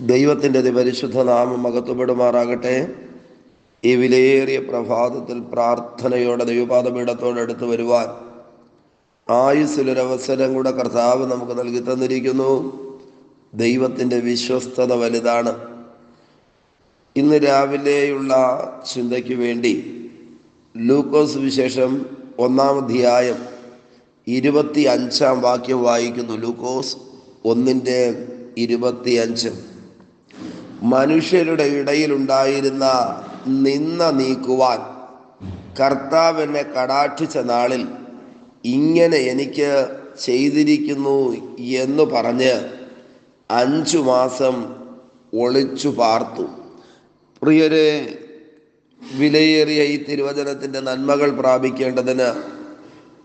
ദൈവത്തിന്റെ പരിശുദ്ധ നാമം മകത്തുപെടുമാറാകട്ടെ ഈ വിലയേറിയ പ്രഭാതത്തിൽ പ്രാർത്ഥനയോടെ ദൈവപാദപീഠത്തോടെ അടുത്ത് വരുവാൻ ആയുസ്സിലൊരവസരം കൂടെ കർത്താവ് നമുക്ക് നൽകി തന്നിരിക്കുന്നു. ദൈവത്തിന്റെ വിശ്വസ്തത വലുതാണ്. ഇന്ന് രാവിലെയുള്ള ചിന്തയ്ക്ക് വേണ്ടി ലൂക്കോസ് വിശേഷം ഒന്നാം അധ്യായം ഇരുപത്തി അഞ്ചാം വാക്യം വായിക്കുന്നു. ലൂക്കോസ് ഒന്നിന്റെ ഇരുപത്തി അഞ്ച് മനുഷ്യരുടെ ഇടയിലുണ്ടായിരുന്ന നിന്ന നീക്കുവാൻ കർത്താവിനെ കടാക്ഷിച്ച നാളിൽ ഇങ്ങനെ എനിക്ക് ചെയ്തിരിക്കുന്നു എന്ന് പറഞ്ഞ് അഞ്ചു മാസം ഒളിച്ചു പാർത്തു. പ്രിയരെ വിലയേറിയ ഈ തിരുവചനത്തിന്റെ നന്മകൾ പ്രാപിക്കേണ്ടതിന്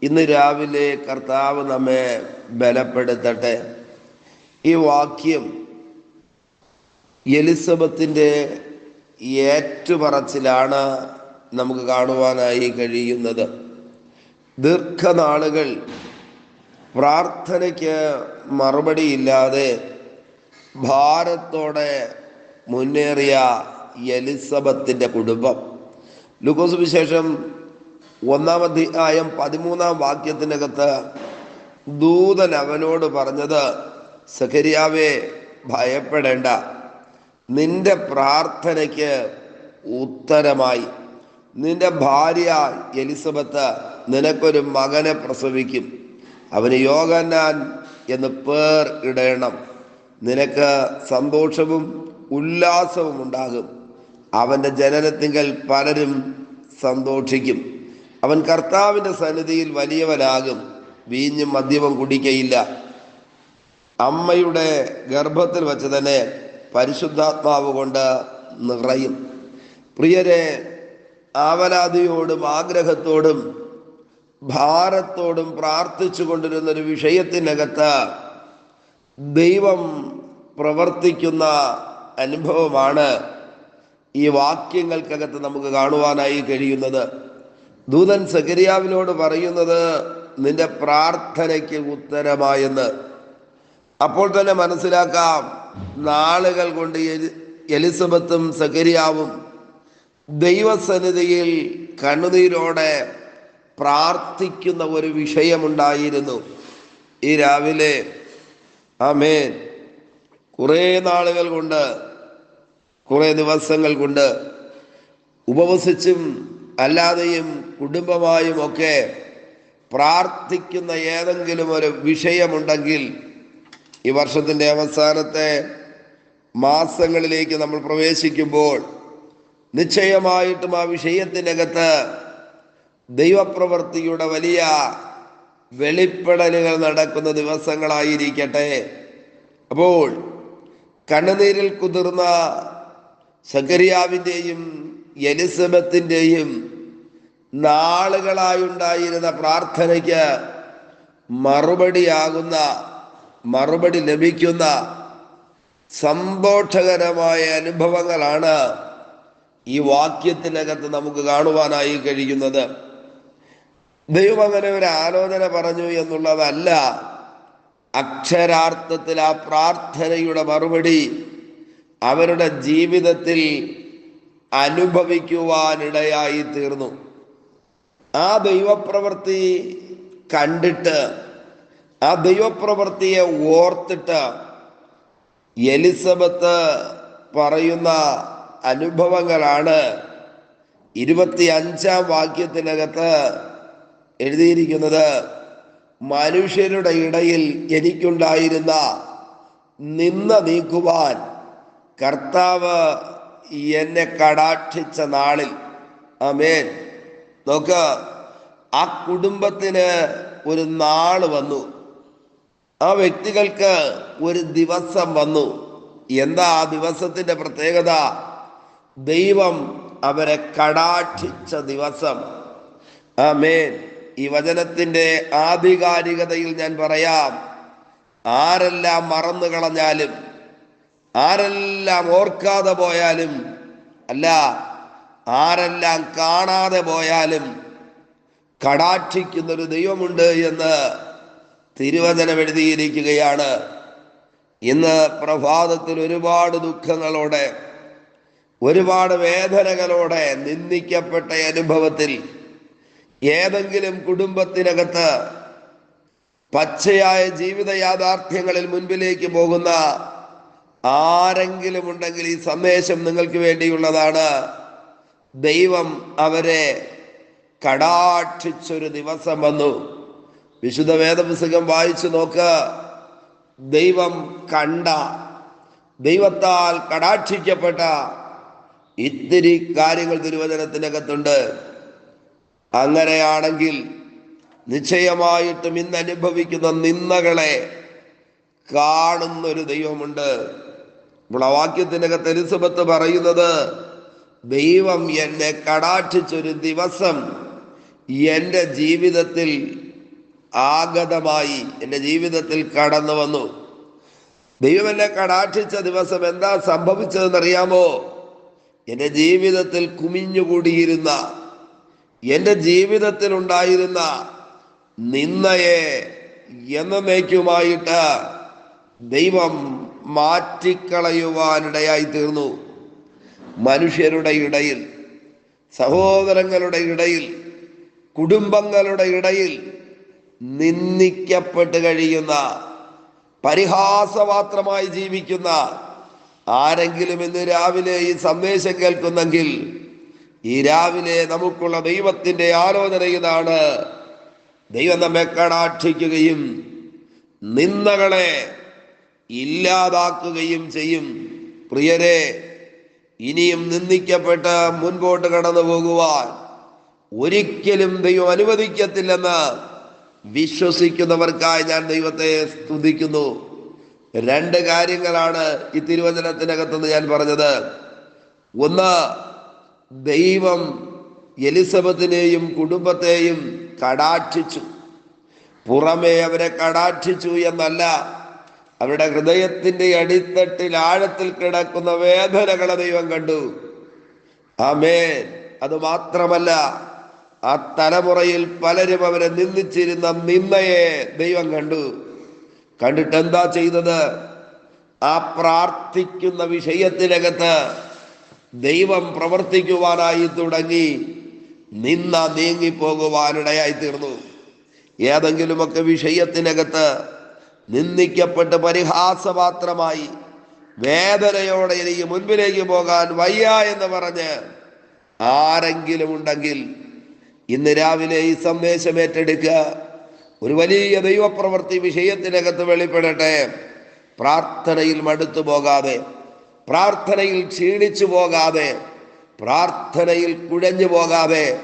ഇന്ന് രാവിലെ കർത്താവ് നമ്മെ ബലപ്പെടുത്തട്ടെ. ഈ വാക്യം എലിസബത്തിന്റെ ഏറ്റുപറച്ചിലാണ് നമുക്ക് കാണുവാനായി കഴിയുന്നത്. ദീർഘനാളുകൾ പ്രാർത്ഥനയ്ക്ക് മറുപടിയില്ലാതെ ഭാരത്തോടെ മുന്നേറിയ എലിസബത്തിന്റെ കുടുംബം. ലുക്കോസ് വിശേഷം ഒന്നാം അധ്യായം പതിമൂന്നാം വാക്യത്തിനകത്ത് ദൂതൻ അവനോട് പറഞ്ഞത് സഖരിയാവേ ഭയപ്പെടേണ്ട. നിന്റെ പ്രാർത്ഥനയ്ക്ക് ഉത്തരമായി. നിന്റെ ഭാര്യ എലിസബത്ത് നിനക്കൊരു മകനെ പ്രസവിക്കും. അവന് യോഗനാൻ എന്ന് പേർ ഇടയണം നിനക്ക് സന്തോഷവും ഉല്ലാസവും ഉണ്ടാകും. അവന്റെ ജനനത്തിങ്കൽ പലരും സന്തോഷിക്കും. അവൻ കർത്താവിന്റെ സന്നിധിയിൽ വലിയവനാകും. വീഞ്ഞും മദ്യവും കുടിക്കയില്ല. അമ്മയുടെ ഗർഭത്തിൽ വെച്ച് തന്നെ പരിശുദ്ധാത്മാവ് കൊണ്ട് നിറയും. പ്രിയരെ ആവലാതിയോടും ആഗ്രഹത്തോടും ഭാരത്തോടും പ്രാർത്ഥിച്ചു കൊണ്ടിരുന്ന ഒരു വിഷയത്തിനകത്ത് ദൈവം പ്രവർത്തിക്കുന്ന അനുഭവമാണ് ഈ വാക്യങ്ങൾക്കകത്ത് നമുക്ക് കാണുവാനായി കഴിയുന്നത്. ദൂതൻ സകരിയാവിനോട് പറയുന്നത് നിന്റെ പ്രാർത്ഥനയ്ക്ക് ഉത്തരമായെന്ന്. അപ്പോൾ തന്നെ മനസ്സിലാക്കാം നാളുകൾ കൊണ്ട് എലിസബത്തും സകരിയാവും ദൈവസന്നിധിയിൽ കണ്ണുനീരോടെ പ്രാർത്ഥിക്കുന്ന ഒരു വിഷയമുണ്ടായിരുന്നു. ഈ രാവിലെ ആമേൻ. കുറേ നാളുകൾ കൊണ്ട് കുറേ ദിവസങ്ങൾ കൊണ്ട് ഉപവസിച്ചും അല്ലാതെയും കുടുംബമായും ഒക്കെ പ്രാർത്ഥിക്കുന്ന ഏതെങ്കിലും ഒരു വിഷയമുണ്ടെങ്കിൽ ഈ വർഷത്തിന്റെ അവസാനത്തെ മാസങ്ങളിലേക്ക് നമ്മൾ പ്രവേശിക്കുമ്പോൾ നിശ്ചയമായിട്ടും ആ വിഷയത്തിനകത്ത് ദൈവപ്രവൃത്തിയുടെ വലിയ വെളിപ്പെടലുകൾ നടക്കുന്ന ദിവസങ്ങളായിരിക്കട്ടെ. അപ്പോൾ കണ്ണുനീരിൽ കുതിർന്ന സക്കരിയാവിന്റെയും എലിസബത്തിന്റെയും നാളുകളായുണ്ടായിരുന്ന പ്രാർത്ഥനയ്ക്ക് മറുപടിയാകുന്ന മറുപടി ലഭിക്കുന്ന സന്തോഷകരമായ അനുഭവങ്ങളാണ് ഈ വാക്യത്തിനകത്ത് നമുക്ക് കാണുവാനായി കഴിയുന്നത്. ദൈവം അങ്ങനെ ഒരു ആലോചന പറഞ്ഞു എന്നുള്ളതല്ല. അക്ഷരാർത്ഥത്തിൽ ആ പ്രാർത്ഥനയുടെ മറുപടി അവരുടെ ജീവിതത്തിൽ അനുഭവിക്കുവാനിടയായി തീർന്നു. ആ ദൈവപ്രവൃത്തി കണ്ടിട്ട് ആ ദൈവപ്രവൃത്തിയെ ഓർത്തിട്ട് എലിസബത്ത് പറയുന്ന അനുഭവങ്ങളാണ് ഇരുപത്തി അഞ്ചാം വാക്യത്തിനകത്ത് എഴുതിയിരിക്കുന്നത്. മനുഷ്യരുടെ ഇടയിൽ എനിക്കുണ്ടായിരുന്ന നിന്ന നീക്കുവാൻ കർത്താവ് എന്നെ കടാക്ഷിച്ച നാളിൽ. അമേൻ നോക്ക് ആ കുടുംബത്തിന് ഒരു നാൾ വന്നു. ആ വ്യക്തികൾക്ക് ഒരു ദിവസം വന്നു. എന്താ ആ ദിവസത്തിന്റെ പ്രത്യേകത? ദൈവം അവരെ കടാക്ഷിച്ച ദിവസം. ആ ആമേൻ. ഈ വചനത്തിന്റെ ആധികാരികതയിൽ ഞാൻ പറയാം. ആരെല്ലാം മറന്നു കളഞ്ഞാലും ആരെല്ലാം ഓർക്കാതെ പോയാലും അല്ല ആരെല്ലാം കാണാതെ പോയാലും കടാക്ഷിക്കുന്നൊരു ദൈവമുണ്ട് എന്ന് തിരുവചനം എഴുതിയിരിക്കുകയാണ് ഇന്ന് പ്രഭാതത്തിൽ ഒരുപാട് ദുഃഖങ്ങളോടെ ഒരുപാട് വേദനകളോടെ നിന്ദിക്കപ്പെട്ട അനുഭവത്തിൽ ഏതെങ്കിലും കുടുംബത്തിനകത്ത് പച്ചയായ ജീവിത യാഥാർത്ഥ്യങ്ങളിൽ മുൻപിലേക്ക് പോകുന്ന ആരെങ്കിലും ഉണ്ടെങ്കിൽ ഈ സന്ദേശം നിങ്ങൾക്ക് വേണ്ടിയുള്ളതാണ്. ദൈവം അവരെ കടാക്ഷിച്ചൊരു ദിവസം വന്നു. വിശുദ്ധ വേദപുസ്തകം വായിച്ചു നോക്ക. ദൈവം കണ്ട ദൈവത്താൽ കടാക്ഷിക്കപ്പെട്ട ഇത്തിരി കാര്യങ്ങൾ തിരുവചനത്തിനകത്തുണ്ട്. അങ്ങനെയാണെങ്കിൽ നിശ്ചയമായിട്ടും ഇന്ന് അനുഭവിക്കുന്ന നിന്ദകളെ കാണുന്നൊരു ദൈവമുണ്ട്. ഇവിടെ വാക്യത്തിനകത്ത് എലിസബത്ത് പറയുന്നത് ദൈവം എന്നെ കടാക്ഷിച്ചൊരു ദിവസം എന്റെ ജീവിതത്തിൽ ആഗതമായി എന്റെ ജീവിതത്തിൽ കടന്നു വന്നു. ദൈവം എന്നെ കടാക്ഷിച്ച ദിവസം എന്താ സംഭവിച്ചതെന്നറിയാമോ? എന്റെ ജീവിതത്തിൽ കുമിഞ്ഞുകൂടിയിരുന്ന എന്റെ ജീവിതത്തിൽ ഉണ്ടായിരുന്ന നിന്നയെ എന്നേക്കുമായിട്ട് ദൈവം മാറ്റിക്കളയുവാനിടയായി തീർന്നു. മനുഷ്യരുടെ ഇടയിൽ സഹോദരങ്ങളുടെ ഇടയിൽ കുടുംബങ്ങളുടെ ഇടയിൽ നിന്ദിക്കപ്പെട്ട് കഴിയുന്ന പരിഹാസമാത്രമായി ജീവിക്കുന്ന ആരെങ്കിലും ഇന്ന് രാവിലെ ഈ സന്ദേശം കേൾക്കുന്നെങ്കിൽ ഈ രാവിലെ നമുക്കുള്ള ദൈവത്തിന്റെ ആലോചന ഇതാണ്. ദൈവം നമ്മെ കടാക്ഷിക്കുകയും നിന്ദകളെ ഇല്ലാതാക്കുകയും ചെയ്യും. പ്രിയരെ ഇനിയും നിന്ദിക്കപ്പെട്ട് മുൻപോട്ട് കടന്നു പോകുവാൻ ഒരിക്കലും ദൈവം അനുവദിക്കത്തില്ലെന്ന് വിശ്വസിക്കുന്നവർക്കായി ഞാൻ ദൈവത്തെ സ്തുതിക്കുന്നു. രണ്ട് കാര്യങ്ങളാണ് ഈ തിരുവചനത്തിനകത്തുനിന്ന് ഞാൻ പറഞ്ഞത്. ഒന്ന് ദൈവം എലിസബത്തിനെയും കുടുംബത്തെയും കടാക്ഷിച്ചു. പുറമേ അവരെ കടാക്ഷിച്ചു എന്നല്ല അവരുടെ ഹൃദയത്തിന്റെ അടിത്തട്ടിൽ ആഴത്തിൽ കിടക്കുന്ന വേദനകളെ ദൈവം കണ്ടു. ആമേൻ. അത് മാത്രമല്ല ആ തലമുറയിൽ പലരും അവരെ നിന്ദിച്ചിരുന്ന നിന്നയെ ദൈവം കണ്ടു. കണ്ടിട്ട് എന്താ ചെയ്തത്? ആ പ്രാർത്ഥിക്കുന്ന വിഷയത്തിനകത്ത് ദൈവം പ്രവർത്തിക്കുവാനായി തുടങ്ങി നിന്ന നീങ്ങിപ്പോകുവാനിടയായി തീർന്നു. ഏതെങ്കിലുമൊക്കെ വിഷയത്തിനകത്ത് നിന്ദിക്കപ്പെട്ട് പരിഹാസപാത്രമായി വേദനയോടെ എനിക്ക് മുൻപിലേക്ക് പോകാൻ വയ്യ എന്ന് പറഞ്ഞ് ആരെങ്കിലും ഉണ്ടെങ്കിൽ ഇന്ന് രാവിലെ ഈ സന്ദേശം ഏറ്റെടുക്കുക ഒരു വലിയ ദൈവപ്രവൃത്തി വിഷയത്തിനകത്ത് വെളിപ്പെടട്ടെ. പ്രാർത്ഥനയിൽ മടുത്തു പോകാതെ പ്രാർത്ഥനയിൽ ക്ഷീണിച്ചു പോകാതെ പ്രാർത്ഥനയിൽ കുഴഞ്ഞു പോകാതെ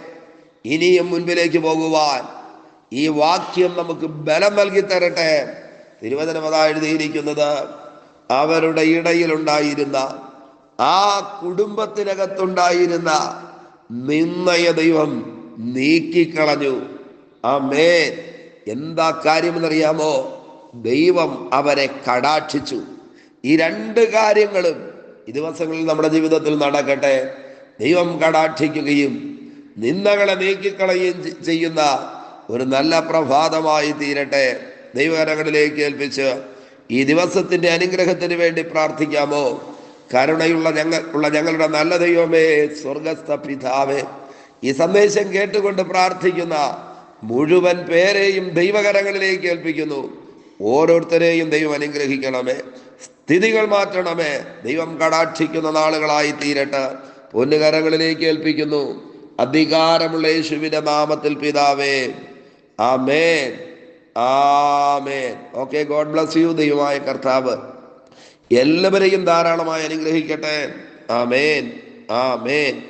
ഇനിയും മുൻപിലേക്ക് പോകുവാൻ ഈ വാക്യം നമുക്ക് ബലം നൽകി തരട്ടെ. തിരുവനന്തപുരം എഴുതിയിരിക്കുന്നത്. അവരുടെ ഇടയിലുണ്ടായിരുന്ന ആ കുടുംബത്തിനകത്തുണ്ടായിരുന്ന നിന്നയ ദൈവം നീക്കിക്കളഞ്ഞു. ആ മേൻ എന്താ കാര്യമെന്നറിയാമോ? ദൈവം അവരെ കടാക്ഷിച്ചു. ഈ രണ്ട് കാര്യങ്ങളും ഈ ദിവസങ്ങളിൽ നമ്മുടെ ജീവിതത്തിൽ നടക്കട്ടെ. ദൈവം കടാക്ഷിക്കുകയും നിന്ദകളെ നീക്കിക്കളയുകയും ചെയ്യുന്ന ഒരു നല്ല പ്രഭാതമായി തീരട്ടെ. ദൈവകരങ്ങളിലേക്ക് ഏൽപ്പിച്ച് ഈ ദിവസത്തിന്റെ അനുഗ്രഹത്തിന് വേണ്ടി പ്രാർത്ഥിക്കാമോ? കരുണയുള്ള ഞങ്ങൾ ഉള്ള ഞങ്ങളുടെ നല്ല ദൈവമേ സ്വർഗസ്ഥ പിതാവേ ഈ സന്ദേശം കേട്ടുകൊണ്ട് പ്രാർത്ഥിക്കുന്ന മുഴുവൻ പേരെയും ദൈവകരങ്ങളിലേക്ക് ഏൽപ്പിക്കുന്നു. ഓരോരുത്തരെയും ദൈവം അനുഗ്രഹിക്കണമേ. സ്ഥിതികൾ മാറ്റണമേ. ദൈവം കടാക്ഷിക്കുന്ന നാളുകളായി തീരട്ടെ. പൊന്നുകരങ്ങളിലേക്ക് ഏൽപ്പിക്കുന്നു. അധികാരമുള്ള യേശുവിന്റെ നാമത്തിൽ പിതാവേ. Amen. Amen. Okay God bless you ദൈവമായ കർത്താവ്. എല്ലാവരെയും ധാരാളമായി അനുഗ്രഹിക്കട്ടെ. ആമേൻ. ആമേൻ.